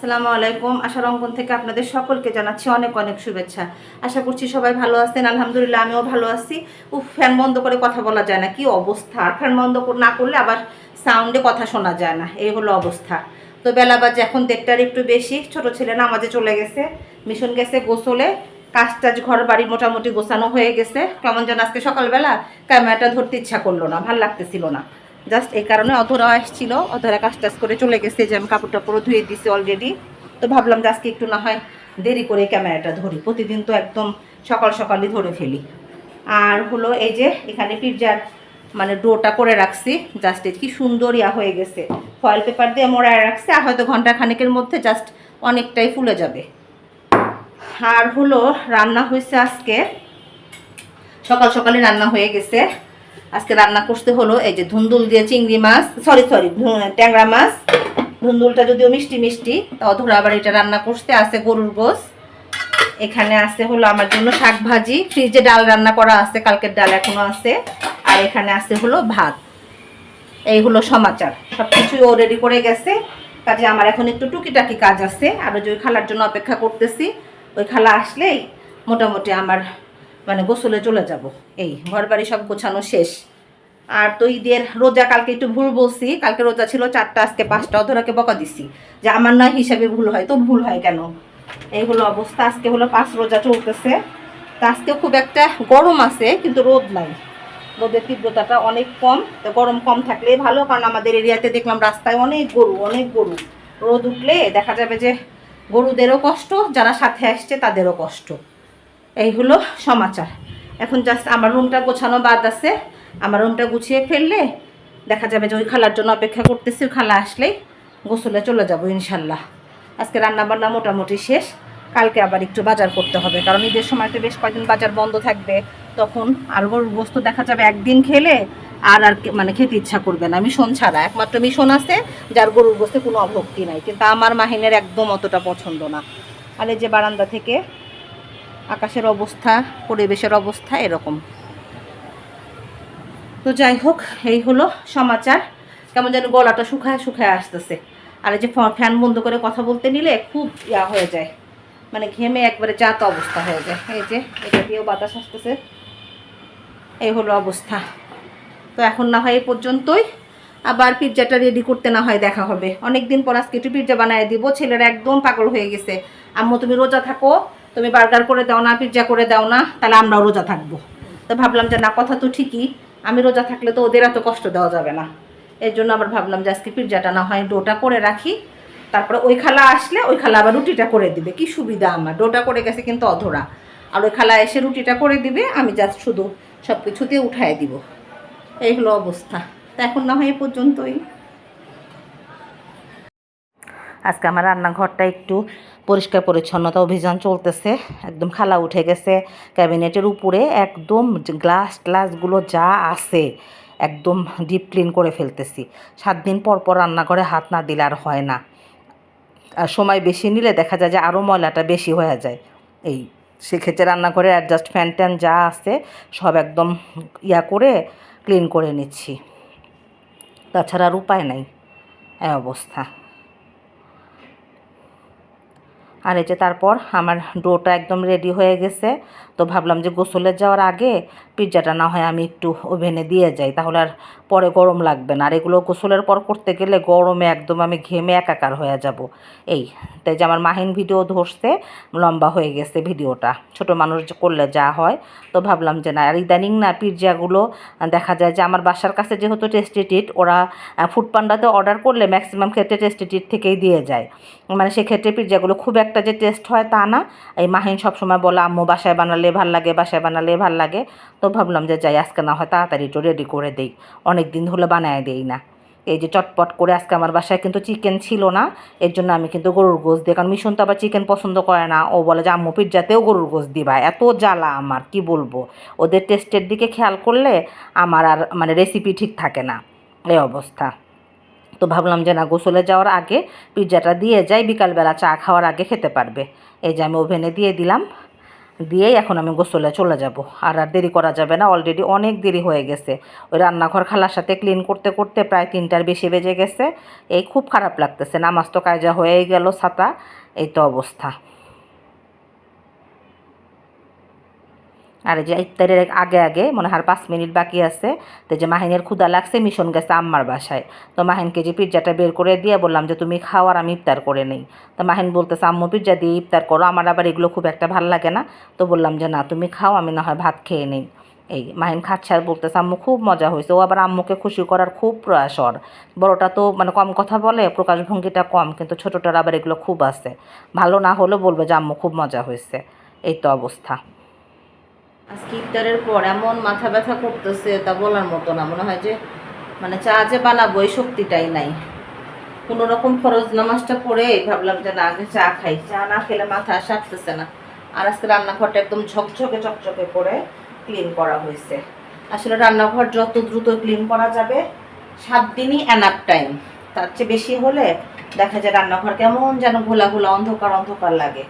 আসসালামু আলাইকুম। আশার অঙ্কন থেকে আপনাদের সকলকে জানাচ্ছি অনেক অনেক শুভেচ্ছা। আশা করছি সবাই ভালো আছেন। আলহামদুলিল্লাহ, আমিও ভালো আছি। উফ, ফ্যান বন্ধ করে কথা বলা যায় না। কি অবস্থা? আর ফ্যান বন্ধ না করলে আবার সাউন্ডে কথা শোনা যায় না। এই হলো অবস্থা। তো বেলা বাজে এখন দেড়টার একটু বেশি। ছোট ছেলে না আমাদের চলে গেছে। মিশন গেছে গোসলে। কাজ টাজ ঘর বাড়ি মোটামুটি গোছানো হয়ে গেছে। কেমন যেন আজকে সকালবেলা ক্যামেরাটা ধরতে ইচ্ছা করল না। ভালো লাগতেছিল না। জাস্ট এই কারণে অধরা আসছিল অধরা কাজ টাজ করে চলে গেছে যে আমি কাপড় টাপড় ধুয়ে দিছি অলরেডি তো ভাবলাম যে আজকে একটু না হয় দেরি করে ক্যামেরাটা ধরি, প্রতিদিন তো একদম সকাল সকালই ধরে ফেলি। আর হলো এই যে এখানে পিৎজার মানে ডোটা করে রাখছি, জাস্ট কি সুন্দর ইয়া হয়ে গেছে। ফয়েল পেপার দিয়ে মোড়ায় রাখছি, আর হয়তো ঘণ্টা খানেকের মধ্যে জাস্ট অনেকটাই ফুলে যাবে। আর হলো রান্না হয়েছে আজকে, সকাল সকালে রান্না হয়ে গেছে। আজকে রান্না করতে হলো এই যে ধুন্দুল দিয়ে চিংড়ি মাছ সরি সরি ট্যাংরা মাছ। ধুন্দুলটা যদিও মিষ্টি মিষ্টি, তা অধরা আবার এটা রান্না করতে আছে গরুর গোস এখানে আছে হলো আমার জন্য শাক ভাজি, ফ্রিজে ডাল রান্না করা আছে, কালকের ডাল এখনও আছে। আর এখানে আছে হলো ভাত। এই হলো সমাচার। সব কিছুই ও রেডি করে গেছে। কাজে আমার এখন একটু টুকিটাকি কাজ আছে। আর যে ওই খালার জন্য অপেক্ষা করতেছি। ওই খালা আসলেই মোটামুটি আমার মানে গোসলে চলে যাব। এই ঘর বাড়ি সব গোছানো শেষ। আর তো ঈদের রোজা, কালকে একটু ভুল বলছি। কালকে রোজা ছিল চারটা, আজকে পাঁচটা। অধরাকে বকা দিছি যে আমার না হিসাবে ভুল হয়। তো ভুল হয় কেন? এই হলো অবস্থা। আজকে হলো পাঁচ রোজা চলতেছে। তা আজকে খুব একটা গরম আছে, কিন্তু রোদ নাই। রোদের তীব্রতাটা অনেক কম। তো গরম কম থাকলে ভালো, কারণ আমাদের এরিয়াতে দেখলাম রাস্তায় অনেক গরু অনেক গরু। রোদ উঠলে দেখা যাবে যে গরুদেরও কষ্ট, যারা সাথে আসছে তাদেরও কষ্ট। এই হলো সমাচার। এখন জাস্ট আমার রুমটা গোছানো বাদ আছে। আমার রুমটা গুছিয়ে ফেললে দেখা যাবে যে ওই খালার জন্য অপেক্ষা করতেছি, ওই খালা আসলেই গোসলে চলে যাব ইনশাল্লাহ। আজকে রান্না বান্না মোটামুটি শেষ। কালকে আবার একটু বাজার করতে হবে, কারণ ঈদের সময়তে বেশ কয়েকদিন বাজার বন্ধ থাকবে। তখন আর গরুর বস্তু দেখা যাবে একদিন খেলে আর আর মানে খেতে ইচ্ছা করবে না। মিশন ছাড়া, একমাত্র মিশন আছে যার গরুর বস্তে কোনো অভক্তি নাই। কিন্তু আমার মাহিনের একদম অতটা পছন্দ না। আর এই যে বারান্দা থেকে আকাশের অবস্থা, পরিবেশের অবস্থা এরকম। তো যাই হোক, এই হলো সমাচার। কেমন যেন গলাটা শুকায় শুকায় আসতেছে। আর এই যে ফ্যান বন্ধ করে কথা বলতে নিলে খুব ইয়া হয়ে যায়। মানে ঘেমে একবারে জাত অবস্থা হয়ে যায়। এই যে, এটা দিয়েও বাতাস আসতেছে। এই হলো অবস্থা। তো এখন না হয় এই পর্যন্তই। আবার পিৎজাটা রেডি করতে না হয় দেখা হবে। অনেক দিন পর আজকে একটু পিৎজা বানিয়ে দিব। ছেলেরা একদম পাগল হয়ে গেছে। আম্মু, তুমি রোজা থাকো। তুমি বার্গার করে দাও না পিৎজা করে দাও না, তাহলে আমরাও রোজা থাকব। তো ভাবলাম যে, না, কথা তো ঠিকই, আমি রোজা থাকলে তো ওদের এত কষ্ট দেওয়া যাবে না। এর জন্য আবার ভাবলাম যে, আজকে পিৎজাটা না হয় ডোটা করে রাখি, তারপরে ওই খালা আসলে ওই খালা আবার রুটিটা করে দিবে। কি সুবিধা আমার, ডোটা করে গেছে কিন্তু অধরা। আর ওই খালা এসে রুটিটা করে দিবে, আমি জাস্ট শুধু সব কিছুতে উঠায় দিব। এই হলো অবস্থা। তা এখন না হয় এ পর্যন্তই। আজকে আমার রান্নাঘরটা একটু পরিষ্কার পরিচ্ছন্নতা অভিযান চলতেছে, একদম খালা উঠে গেছে, ক্যাবিনেটের উপরে একদম গ্লাস গ্লাসগুলো যা আছে একদম ডিপ ক্লিন করে ফেলতেছি। সাত দিন পর পর রান্নাঘরে হাত না দিলে আর হয় না। আর সময় বেশি নিলে দেখা যায় যে আরও ময়লাটা বেশি হয়ে যায়। এই সেক্ষেত্রে রান্নাঘরে অ্যাডজাস্ট ফ্যান ট্যান যা আছে সব একদম ইয়া করে ক্লিন করে নিচ্ছি। তাছাড়া আর উপায় নাই। এই অবস্থা। আর এই যে তারপর আমার ডোটা একদম রেডি হয়ে গেছে। তো ভাবলাম যে গোসলে যাওয়ার আগে পিৎজাটা না হয় আমি একটু ওভেনে দিয়ে যাই, তাহলে আর পরে গরম লাগবে না। আর এগুলো গোসলের পর করতে গেলে গরমে একদম আমি ঘেমে একাকার হয়ে যাব। এই, তাই যে আমার মাহিন ভিডিও ধরছে, লম্বা হয়ে গেছে ভিডিওটা। ছোট মানুষ করলে যা হয়। তো ভাবলাম যে না, আর ইদানিং না পিৎজাগুলো দেখা যায় যে আমার বাসার কাছে যেহেতু টেস্টিটিট ওরা ফুড পান্ডাতে অর্ডার করলে ম্যাক্সিমাম ক্ষেত্রে টেস্টিটিট থেকেই দিয়ে যায়। মানে সেক্ষেত্রে পিৎজাগুলো খুব একটা যে টেস্ট হয় তা না। এই মাহিন সবসময় বলে, আম্মু বাসায় বানালে ভালো লাগে, বাসায় বানালে ভালো লাগে। তো ভাবলাম যে যাই, আজকে না হয় তাড়াতাড়ি একটু রেডি করে দিই। অনেক দিন হলে বানায় দেই না। এই যে চটপট করে আজকে আমার বাসায় কিন্তু চিকেন ছিল না, এর জন্য আমি কিন্তু গরুর গোশ দিই কারণ মিশন তো আবার চিকেন পছন্দ করে না। ও বলে যে, আম্মু পিৎজাতেও গরুর গোশ দিবা, এত জ্বালা আমার, কি বলব? ওদের টেস্টের দিকে খেয়াল করলে আমার আর মানে রেসিপি ঠিক থাকে না। এই অবস্থা। তো ভাবলাম যে না, গোসলে যাওয়ার আগে পিৎজাটা দিয়ে যাই, বিকালবেলা চা খাওয়ার আগে খেতে পারবে। এই যে আমি ওভেনে দিয়ে দিলাম, দিয়েই এখন আমি গোসলে চলে যাব। আর আর দেরি করা যাবে না অলরেডি অনেক দেরি হয়ে গেছে। ওই রান্নাঘর খালার সাথে ক্লিন করতে করতে প্রায় তিনটার বেশি বেজে গেছে। এই খুব খারাপ লাগতেছে, নামাজ তো কায়জা হয়েই গেল ছাতা, এই তো অবস্থা। আর যে ইফতারের আগে আগে, মনে হয় পাঁচ মিনিট বাকি আছে, তো যে মাহিনের ক্ষুদা লাগছে, মিশন গেছে আম্মার বাসায়। তো মাহিনকে যে পিৎজাটা বের করে দিয়ে বললাম যে, তুমি খাও আর আমি ইফতার করে নেই। তো মাহিন বলতেছে, আম্মু পিৎজা দিয়ে ইফতার করো, আমার আবার এগুলো খুব একটা ভালো লাগে না। তো বললাম যে, না, তুমি খাও, আমি না হয় ভাত খেয়ে নেই। এই মাহিন খাচ্ছে আর বলতেছে, আম্মু, খুব মজা হয়েছে। ও আবার আম্মুকে খুশি করার খুব প্রয়াস ওর বড়টা তো মানে কম কথা বলে প্রকাশভঙ্গিটা কম, কিন্তু ছোটোটার আবার এগুলো খুব আছে। ভালো না হলেও বলবে যে, আম্মু, খুব মজা হয়েছে। এই তো অবস্থা। আজকে ইফতারের পর এমন মাথা ব্যথা করতেছে তা বলার মতো না। মনে হয় যে মানে চা যে বানাবো, এই শক্তিটাই নাই। কোনো রকম ফরজ নামাজটা পড়ে ভাবলাম যে, না, আগে চা খাই। চা না খেলে মাথা সারতেছে না। আর আজকে রান্নাঘরটা একদম ঝকঝকে, চকচকে করে ক্লিন করা হয়েছে। আসলে রান্নাঘর যত দ্রুত ক্লিন করা যাবে, সাত দিনই অ্যানাপ টাইম তার চেয়ে বেশি হলে দেখা যায় রান্নাঘর কেমন যেন ঘোলা ঘোলা অন্ধকার অন্ধকার লাগে।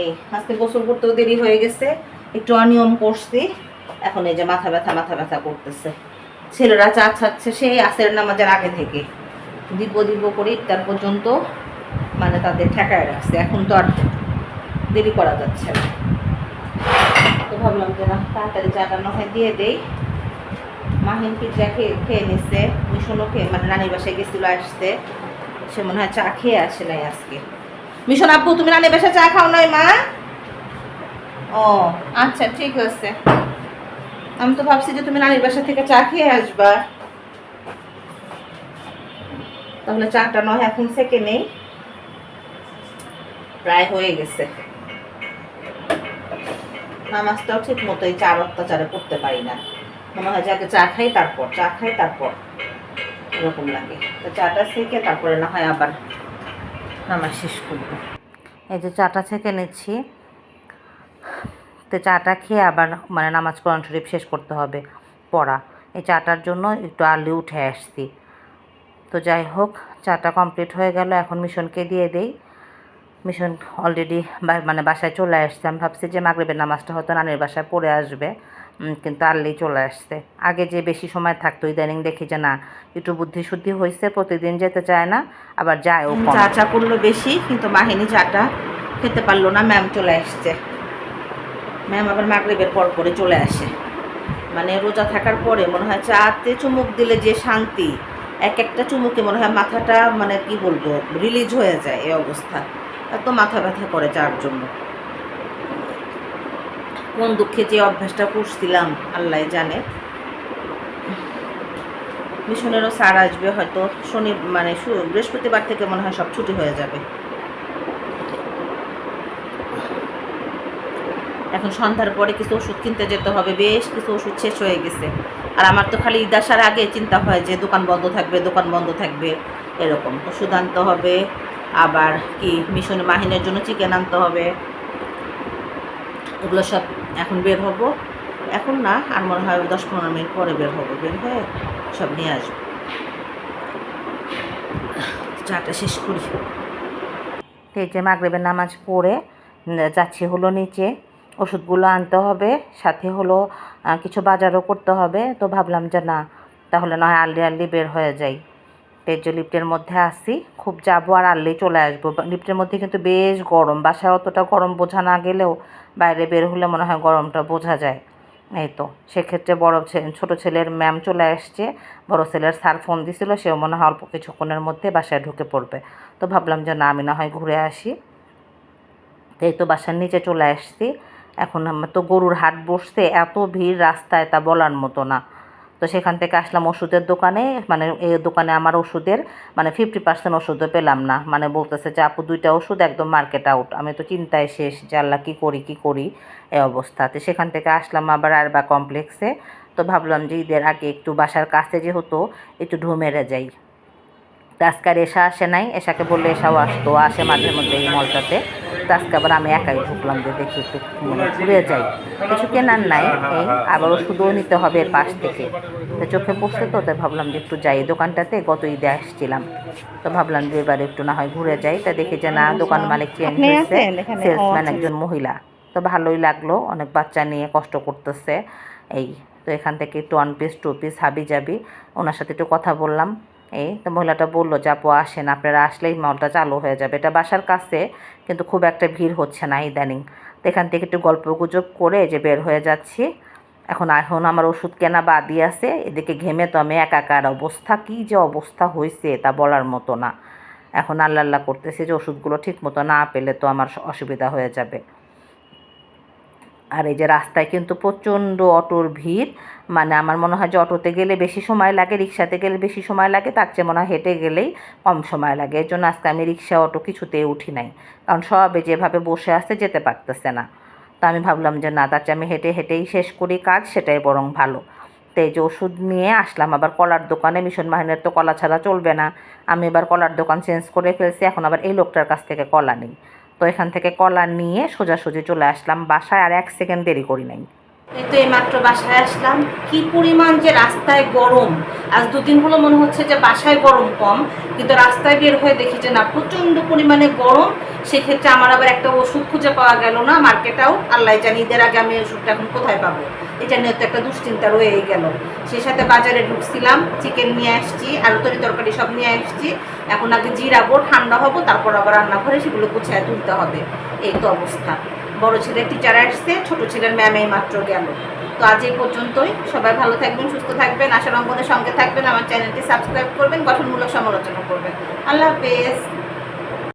এই, আজকে গোসল করতেও দেরি হয়ে গেছে। একটু অনিয়ম করছি। এখন এই যে মাথা ব্যথা মাথা ব্যথা করতেছে। ছেলেরা চা খাচ্ছে, সেই আসের নামাজের আগে থেকে। দিব দিব করে ইফতার পর্যন্ত মানে তাদের ঠেকায় রাখছে। এখন তো আর দেরি করা যাচ্ছে না। তো ভাবলাম যে, না, তাড়াতাড়ি চাটা নয় দিয়ে দেই। মাহিন পিৎজা খেয়ে খেয়ে নিচ্ছে মিশনও খেয়ে মানে নানির বাসায় গেছিল আসতে সে মনে হয় চা খেয়ে আসে নাই আজকে। মিশন, আব্বু, তুমি নানির বাসায় চা খাও নাই, মা? ও আচ্ছা ঠিক আছে। আমি তো ভাবছি যে তুমি নানির বাসা থেকে চা খেয়ে আসবা। তাহলে চাটা নয়, এখন থেকে নেই। প্রায় হয়ে গেছে। নামাজটাও ঠিক মতো এই চার অত্যাচারে করতে পারি না। মনে হয় যে আগে চা খাই, তারপর চা খাই, তারপর এরকম লাগে। তো চাটা থেকে তারপরে না হয় আবার নামাজ শেষ করব। এই যে চাটা থেকে নিচ্ছি। তো চাটা খেয়ে আবার মানে নামাজ কোরআন শরীফ শেষ করতে হবে পড়া। এই চাটার জন্য একটু আর্লি উঠে আসছি। তো যাই হোক চাটা কমপ্লিট হয়ে গেল এখন মিশনকে দিয়ে দেই। মিশন অলরেডি মানে বাসায় চলে আসছে। আমি ভাবছি যে মাগরিবের নামাজটা হয়তো নানির বাসায় পড়ে আসবে কিন্তু আর্লি চলে আসছে। আগে যে বেশি সময় থাকতো ইদানিং দেখি যে না একটু বুদ্ধি শুদ্ধি হয়েছে প্রতিদিন যেতে চায় না আবার যায়ও চা চা করল বেশি কিন্তু মাহিনী চাটা খেতে পারল না ম্যাম চলে আসছে। ম্যাম আবার মাগরিবের পর পরে চলে আসে। মানে রোজা থাকার পরে মনে হয় চাতে চুমুক দিলে যে শান্তি, এক একটা চুমুকে মনে হয় মাথাটা মানে কি বলব রিলিজ হয়ে যায় এই অবস্থা। এত মাথা ব্যথা করে যার জন্য। কোন দুঃখে যে অভ্যাসটা করছিলাম, আল্লাহ জানে। মিশনেরও স্যার আসবে, হয়তো শনি মানে বৃহস্পতিবার থেকে মনে হয় সব ছুটি হয়ে যাবে। এখন সন্ধ্যার পরে কিছু ওষুধ কিনতে যেতে হবে, বেশ কিছু ওষুধ শেষ হয়ে গেছে। আর আমার তো খালি ঈদ আসার আগে চিন্তা হয় যে দোকান বন্ধ থাকবে, দোকান বন্ধ থাকবে, এরকম। ওষুধ আনতে হবে, আবার কি মিশনে মাহিনের জন্য চিকেন আনতে হবে, এগুলো সব এখন বের হব। এখন না, আর মনে হয় দশ পনেরো মিনিট পরে বের হব, বের হয়ে সব নিয়ে আসব। চাটা শেষ করি। এই যে মাগরেবের নামাজ পড়ে যাচ্ছি হলো নিচে। ওষুধগুলো আনতে হবে, সাথে হলো কিছু বাজারও করতে হবে। তো ভাবলাম যে না, তাহলে নয় আর্লি আর্লি বের হয়ে যাই। এই লিফটের মধ্যে আসি। খুব যাব আর আর্লি চলে আসব। লিফ্টের মধ্যে কিন্তু বেশ গরম। বাসায় অতটা গরম বোঝা না গেলেও বাইরে বের হলে মনে হয় গরমটা বোঝা যায়। এই তো, সেক্ষেত্রে বড় ছোটো ছেলের ম্যাম চলে আসছে। বড় ছেলের স্যার ফোন দিছিল, সেও মনে হয় অল্প কিছুক্ষণের মধ্যে বাসায় ঢুকে পড়বে। তো ভাবলাম যে না, আমি না হয় ঘুরে আসি। এই তো বাসার নিচে চলে আসছি। এখন আমার তো গরুর হাট বসছে, এত ভিড় রাস্তায় তা বলার মতো না। তো সেখান থেকে আসলাম ওষুধের দোকানে মানে এই দোকানে আমার ওষুধের মানে ফিফটি পার্সেন্ট ওষুধও পেলাম না। মানে বলতেছে যে, আপু, দুইটা ওষুধ, একদম মার্কেট আউট আমি তো চিন্তায় শেষ, যে আল্লাহ কী করি কী করি এই অবস্থাতে। সেখান থেকে আসলাম আবার আরবা কমপ্লেক্সে তো ভাবলাম যে ঈদের আগে একটু বাসার কাছে যেহেতু, একটু ঢু মেরে যাই। আজকে এসা আসে নাই এসাকে বললে এসাও আসতো আসে মাঝে মধ্যে এই মলটাতে। তো আজকে আবার আমি একাই ঢুকলাম যে দেখি একটু মানে ঘুরে যাই। কিছু কেনার নাই এই আবার ওষুধও নিতে হবে এর পাশ থেকে। তো চোখে পড়ছে তো তাই ভাবলাম যে একটু যাই দোকানটাতে গত ঈদে আসছিলাম। তো ভাবলাম যে এবার একটু না হয় ঘুরে যাই তা দেখি যে না দোকান মালিক চেঞ্জ হয়েছে সেলসম্যান আচ্ছা। একজন মহিলা। তো তো ভালোই লাগল অনেক বাচ্চা নিয়ে কষ্ট করতেছে এই। তো এখান থেকে একটু ওয়ান পিস টু পিস হাবি যাবি ওনার সাথে একটু কথা বললাম। এই তো মহিলাটা বলল, যে আপু, আসেন, আপনারা আসলেই মলটা চালু হয়ে যাবে। এটা বাসার কাছে কিন্তু খুব একটা ভিড় হচ্ছে না ইদানিং। তো এখান থেকে একটু গল্প গুজব করে যে বের হয়ে যাচ্ছি। এখন এখন আমার ওষুধ কেনা বাদই আছে, এদিকে ঘেমে তো আমি একাকার অবস্থা। কী যে অবস্থা হয়েছে তা বলার মতো না। এখন আল্লাহ আল্লাহ করতেছে যে ওষুধগুলো ঠিক মতো না পেলে তো আমার অসুবিধা হয়ে যাবে। আর এই যে রাস্তায় কিন্তু প্রচণ্ড অটোর ভিড় মানে আমার মনে হয় যে অটোতে গেলে বেশি সময় লাগে, রিক্সাতে গেলে বেশি সময় লাগে, তার চেয়ে মনে হয় হেঁটে গেলেই কম সময় লাগে। এর জন্য আজকে আমি রিক্সা, অটো কিছুতেই উঠি নাই। কারণ সবে যেভাবে বসে আসতে যেতে পারতেছে না। তা আমি ভাবলাম যে না, তার চেয়ে আমি হেঁটে হেঁটেই শেষ করি কাজ, সেটাই বরং ভালো। তো এই যে ওষুধ নিয়ে আসলাম, আবার কলার দোকানে, মিশন বাহিনীর তো কলা ছাড়া চলবে না। আমি এবার কলার দোকান চেঞ্জ করে ফেলছি, এখন আবার এই লোকটার কাছ থেকে কলা নিই। তো এখান থেকে কলা নিয়ে সোজাসুজি চলে আসলাম বাসায় আর এক সেকেন্ড দেরি করি নাই। তো এই মাত্র বাসায় আসলাম। কি পরিমাণ যে রাস্তায় গরম। আজ দুদিন হলো মনে হচ্ছে যে বাসায় গরম কম, কিন্তু রাস্তায় বের হয়ে দেখি যে না, প্রচণ্ড পরিমাণে গরম সেক্ষেত্রে আমার আবার একটা ওষুধ খুঁজে পাওয়া গেল না মার্কেটেও আল্লাহ জানি ঈদের আগে আমি ওষুধটা এখন কোথায় পাবো। এটা নিয়ে তো একটা দুশ্চিন্তা রয়েই গেল। সেই সাথে বাজারে ঢুকছিলাম চিকেন নিয়ে আসছি আলু তরি তরকারি সব নিয়ে আসছি। এখন আগে জিরাবো ঠান্ডা হব, তারপর আবার রান্নাঘরে সেগুলো গুছিয়ে তুলতে হবে। এই তো অবস্থা। বড় ছেলে টিচার আসছে, ছোট ছেলের ম্যাম এই মাত্র গেল। তো আজ এই পর্যন্তই। সবাই ভালো থাকবেন, সুস্থ থাকবেন। আশা রঙ্গনের সঙ্গে থাকবেন। আমার চ্যানেলটি সাবস্ক্রাইব করবেন, গঠনমূলক সমালোচনা করবেন। আল্লাহ হাফেজ।